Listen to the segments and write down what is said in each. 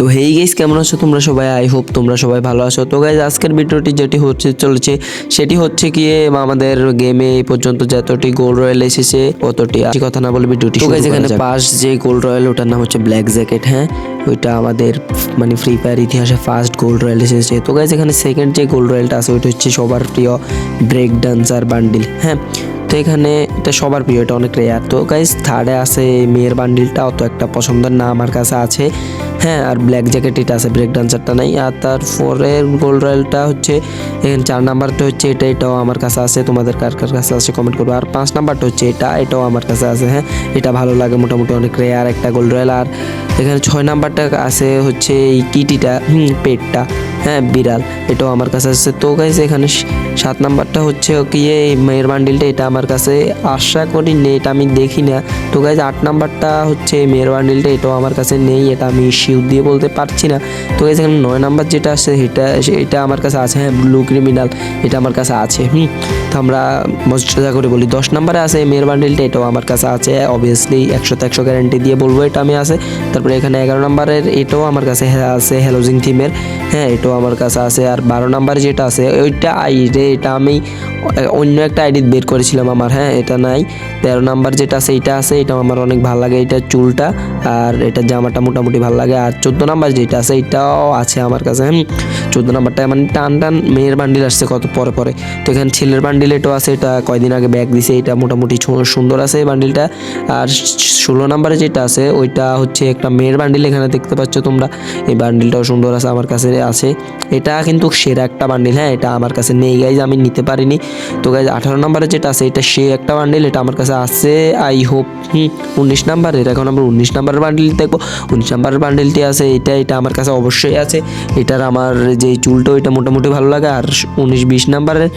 তো hey guys কেমন আছো তোমরা সবাই? আই হোপ তোমরা সবাই ভালো আছো। তো গাইজ আজকের ভিডিওটি যেটি হচ্ছে চলেছে সেটি হচ্ছে কি আমাদের গেমে এই পর্যন্ত যতটি গোল রয়্যাল এসেছে ততটি আর কথা না বলে ভিডিওটি তো গাইজ এখানে পাস যে গোল রয়্যাল ওটার নাম হচ্ছে ব্ল্যাক জ্যাকেট হ্যাঁ? ওইটা আমাদের মানে ফ্রি ফায়ার ইতিহাসে ফার্স্ট গোল্ড রয়্যাল এসেছে। তো গাইজ এখানে সেকেন্ড যে গোল্ড রয়্যালটা আছে ওইটা হচ্ছে সবার প্রিয় ব্রেক ডান্সার বান্ডিল হ্যাঁ? তো এখানে এটা সবার প্রিয় এটা অনেক রেয়ার তো গাইজ থার্ডে আছে মেয়ের বান্ডিলটা অত একটা পছন্দের না আমার কাছে আছে। হ্যাঁ আর ব্ল্যাক জ্যাকেট এটা আছে ব্রেক ডান্সারটা নাই। আর তারপরের গোল্ড রয়্যালটা হচ্ছে চার নাম্বারটা হচ্ছে এটা, এটাও আমার কাছে আছে। তোমাদের কার কার কাছে আছে কমেন্ট করব। আর পাঁচ নাম্বারটা হচ্ছে এটা, এটাও আমার কাছে আছে হ্যাঁ। এটা ভালো লাগে, মোটামুটি অনেক রেয়ার একটা গোল্ড রয়্যাল আর এখানে ছয় নাম্বারটা আছে হচ্ছে এই কিটিটা হুম, পেটটা। হ্যাঁ বিড়াল। এটাও আমার কাছে আছে। তো গাইজ এখানে সাত নাম্বারটা হচ্ছে এই মেয়ের বান্ডিলটা এটা আমার কাছে আশা করি নেই, এটা আমি দেখি না। তো গাইজ আট নাম্বারটা হচ্ছে মেয়ের বান্ডিলটা এটাও আমার কাছে নেই, এটা আমি শিউ দিয়ে বলতে পারছি না। তো গাইজ এখানে নয় নাম্বার যেটা আছে, সেটা এটা আমার কাছে আছে হ্যাঁ ব্লু ক্রিমিনাল এটা আমার কাছে আছে, হুম। তো আমরা মজা করে বলি, দশ নাম্বারে আছে মেয়ের বান্ডিলটা এটাও আমার কাছে আছে অবভিয়াসলি একশো একশোতে একশো গ্যারেন্টি দিয়ে বলব, এটা আমি আছে। তারপরে এখানে এগারো নাম্বারের, এটাও আমার কাছে হ্যাঁ আছে হ্যালোজিং থিমের হ্যাঁ এটাও আমার কাছে আছে আর বারো নাম্বার যেটা আছে, ওইটা আইডে এটা আমি অন্য একটা আইডি বের করেছিলাম আমার হ্যাঁ এটা নাই। তেরো নাম্বার যেটা আছে, এটা আছে এটা আমার অনেক ভালো লাগে, এটা চুলটা আর এটা জামাটা মোটামুটি ভালো লাগে। আর চোদ্দ নাম্বার যেটা আছে, এটাও আছে আমার কাছে হ্যাঁ চোদ্দ নাম্বারটা মানে টান টান মেয়ের বান্ডিল আসছে কত পরে পরে। তো এখানে ছেলের বান্ডিল এটাও আছে, এটা কয়দিন আগে ব্যাগ দিছে, এটা মোটামুটি সুন্দর আছে এই বান্ডিলটা আর ষোলো নাম্বারে যেটা আছে, ওইটা হচ্ছে একটা মেয়ের বান্ডিল এখানে দেখতে পাচ্ছ তোমরা, এই বান্ডিলটাও সুন্দর আছে, আমার কাছে আছে। এটা কিন্তু সেরা একটা বান্ডিল হ্যাঁ এটা আমার কাছে নেই গাইজ আমি নিতে পারিনি। তো গাইজ আঠারো নাম্বারে যেটা আছে, এটা সে একটা বান্ডিল এটা আমার কাছে আছে আই হোপ হুম, উনিশ নাম্বারের এখন আমরা উনিশ নাম্বারের বান্ডিল দেখব। উনিশ নাম্বারের বান্ডিলটি আছে, এটা এটা আমার কাছে অবশ্যই আছে। এটার আমার যে চুলটা ওইটা মোটামুটি ভালো লাগে, আর উনিশ বিশ নাম্বারের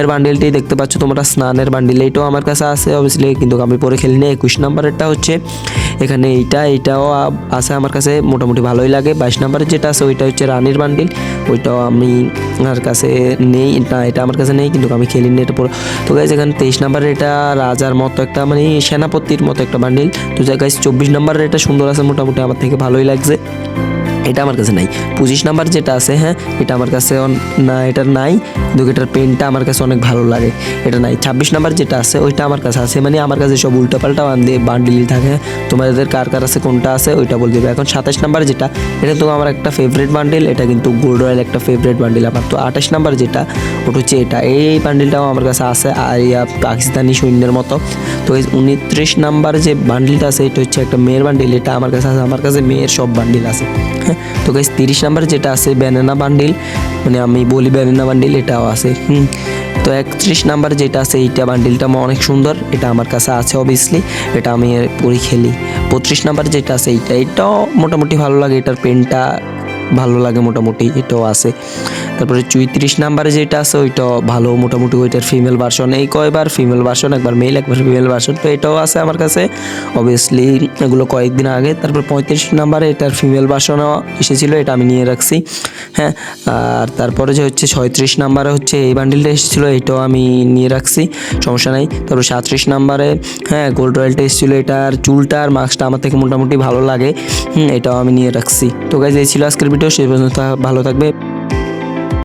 এর বান্ডিলটি দেখতে পাচ্ছ তোমরা, স্নানের বান্ডিল এইটাও আমার কাছে আছে অবভিয়াসলি কিন্তু আমি পরে খেলি খেলিনি একুশ নাম্বারেরটা হচ্ছে এখানে এইটা, এইটাও আছে আমার কাছে, মোটামুটি ভালোই লাগে। বাইশ নাম্বারের যেটা আছে, ওইটা হচ্ছে রানির বান্ডিল। ওইটাও আমি আমার কাছে নেই, না, এটা আমার কাছে নেই, কিন্তু আমি খেলিনি এটা পুরো। তো গাইজ এখানে তেইশ নাম্বারের এটা রাজার মতো একটা মানে সেনাপতির মতো একটা বান্ডিল। তো গাইজ চব্বিশ নাম্বারের এটা সুন্দর আছে, মোটামুটি আমার থেকে ভালোই লাগছে। এটা আমার কাছে নাই। পঁচিশ নাম্বার যেটা আছে হ্যাঁ এটা আমার কাছে না, এটা নাই। কিন্তু এটার পেনটা আমার কাছে অনেক ভালো লাগে। এটা নাই। ছাব্বিশ নাম্বার যেটা আছে, ওইটা আমার কাছে আছে। মানে আমার কাছে সব উল্টাপাল্টা বান্ধে বান্ডিলই থাকে? তোমাদের কার কার আছে, কোনটা আছে, ওইটা বলে দেবে। এখন সাতাশ নাম্বার যেটা, এটা তো আমার একটা ফেভারিট বান্ডিল এটা কিন্তু গোল্ড রয়্যাল একটা ফেভারিট বান্ডিল আমার। তো আঠাশ নাম্বার যেটা, ওটা হচ্ছে এটা। এই বান্ডিলটাও আমার কাছে আছে আর ইয়া পাকিস্তানি সৈন্যের মতো। তো এই উনত্রিশ নাম্বার যে বান্ডিলটা আছে, এটা হচ্ছে একটা মেয়ের বান্ডিল, এটা আমার কাছে আছে, আমার কাছে মেয়ের সব বান্ডিল আছে। হ্যাঁ তো গাইজ তিরিশ নাম্বার যেটা আছে ব্যানানা বান্ডিল মানে আমি বলি ব্যানানা বান্ডিল, এটাও আছে, হুম। তো একত্রিশ নাম্বার যেটা আছে, এইটা বান্ডিলটা আমার অনেক সুন্দর, এটা আমার কাছে আছে অবভিয়াসলি এটা আমি পরি খেলি। বত্রিশ নাম্বার যেটা আছে, এইটা, এটাও মোটামুটি ভালো লাগে, এটার পেনটা ভালো লাগে মোটামুটি, এটাও আছে। তারপরে চৌত্রিশ নাম্বারে যেটা আছে, ওইটাও ভালো মোটামুটি, ওইটার ফিমেল ভার্সন এই কয়বার ফিমেল ভার্সন একবার মেল একবার ফিমেল ভার্সন তো এটাও আছে আমার কাছে। অবভিয়াসলি এগুলো কয়েকদিন আগে। তারপর পঁয়ত্রিশ নাম্বারে এটার ফিমেল ভার্সনও এসেছিল, এটা আমি নিয়ে রাখছি। হ্যাঁ আর তারপরে যে হচ্ছে ছয়ত্রিশ নাম্বারে হচ্ছে এই বান্ডিলটা এসেছিল, এটাও আমি নিয়ে রাখছি, সমস্যা নাই। তারপর সাঁত্রিশ নাম্বারে হ্যাঁ গোল্ড রয়্যালটা এসেছিল, এটার চুলটা আর মাস্কটা আমার থেকে মোটামুটি ভালো লাগে। এটাও আমি নিয়ে রাখছি। তো গাইজ এই ছিল আজকের ভিডিও সেই পর্যন্ত ভালো থাকবে।